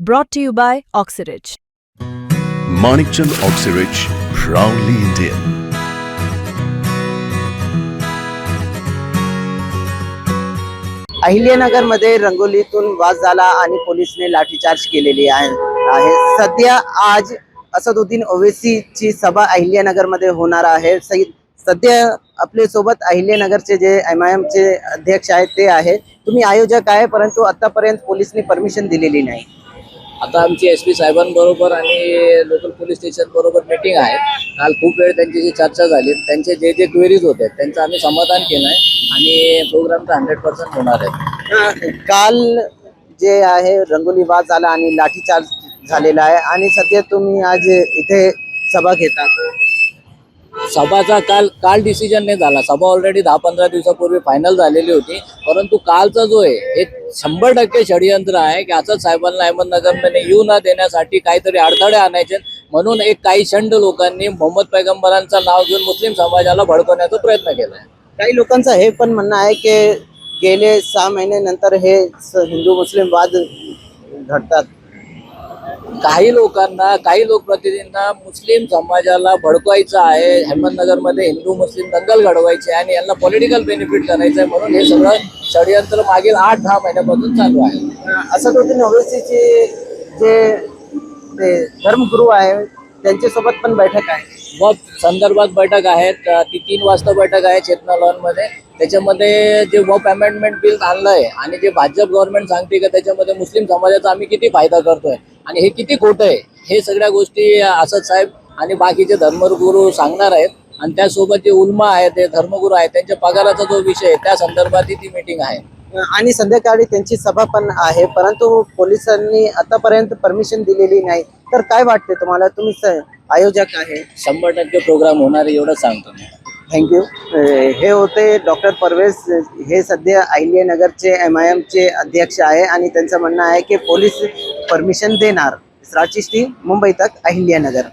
Brought to you by Oxyridge. Manikchand Oxyrich, proudly Indian. अहिल्यानगरमध्ये रंगोलीतून वाद झाला आणि पोलिसने लाठीचार्ज केलेली आहे. आहे. सध्या आज असदुद्दीन ओवेसीची सभा अहिल्यानगरमध्ये होणार आहे. सध्या आपल्यासोबत अहिल्यानगरचे जे एम आय एमचे अध्यक्ष आहेत ते आहे तुम्ही आयोजक आहे परंतु आतापर्यंत पोलिसने परमिशन दिलेली नाही. आता आमची एस पी साहेबांबरोबर आणि लोकल पोलीस स्टेशन बरोबर मीटिंग आहे. काल खूप वेळ त्यांच्याशी चर्चा झाली त्यांचे जे जे क्वेरीज होते त्यांचं आम्ही समाधान केलं आहे आणि प्रोग्राम तर हंड्रेड पर्सेंट होणार आहे. काल जे आहे रंगोली वाद झाला आणि लाठीचार्ज झालेला आहे आणि सध्या तुम्ही आज इथे सभा घेतात. सभाचा काल काल डिसिजन नाही झाला. सभा ऑलरेडी दहा पंधरा दिवसापूर्वी फायनल झालेली होती. परंतु कालचा जो आहे हे शंभर टक्के षडयंत्र आहे की असंच साहेबांना अहमदनगरमध्ये येऊ न देण्यासाठी काहीतरी अडथळे आणायचे. म्हणून एक काही शंड लोकांनी मोहम्मद पैगंबरांचं नाव घेऊन मुस्लिम समाजाला भडकवण्याचा प्रयत्न केलाय काही लोकांचं हे पण म्हणणं आहे की गेले सहा महिन्यानंतर हे हिंदू मुस्लिम वाद घडतात. काही लोकांना काही लोकप्रतिनिधींना मुस्लिम समाजाला भडकवायचं आहे. अहमदनगरमध्ये हिंदू मुस्लिम दंगल घडवायचे आणि यांना पॉलिटिकल बेनिफिट करायचं आहे म्हणून हे सगळं षडयंत्र मागील आठ दहा महिन्यापासून चालू आहे. असं करतो नवसीचे जे धर्मगुरू आहे त्यांच्यासोबत पण बैठक आहे. मग संदर्भात बैठक आहेत. ती तीन वाजता बैठक आहे चेतना लॉनमध्ये त्याच्यामध्ये जे वप अमेंडमेंट बिल आणलंय आणि जे भाजप गव्हर्नमेंट सांगते का त्याच्यामध्ये मुस्लिम समाजाचा आम्ही किती फायदा करतोय आणि हे किती खोटं आहे हे सगळ्या गोष्टी असद साहेब आणि बाकीचे धर्मगुरू सांगणार आहेत. आणि त्यासोबत जे उलमा आहेत ते धर्मगुरू आहेत त्यांच्या पगाराचा जो विषय आहे त्या संदर्भात ती मीटिंग आहे. आणि संध्याकाळी त्यांची सभा पण आहे परंतु पोलिसांनी आतापर्यंत परमिशन दिलेली नाही. तर काय वाटते तुम्हाला? तुम्ही आयोजक आहे. शंभर टक्के प्रोग्राम होणार आहे एवढंच सांगतो मी. थँक्यू हे होते डॉक्टर परवेज. हे सध्या अहिल्यानगरचे एम आय एमचे अध्यक्ष आहे आणि त्यांचं म्हणणं आहे की पोलीस परमिशन देणार. राचिष्टी मुंबई तक अहिल्यानगर.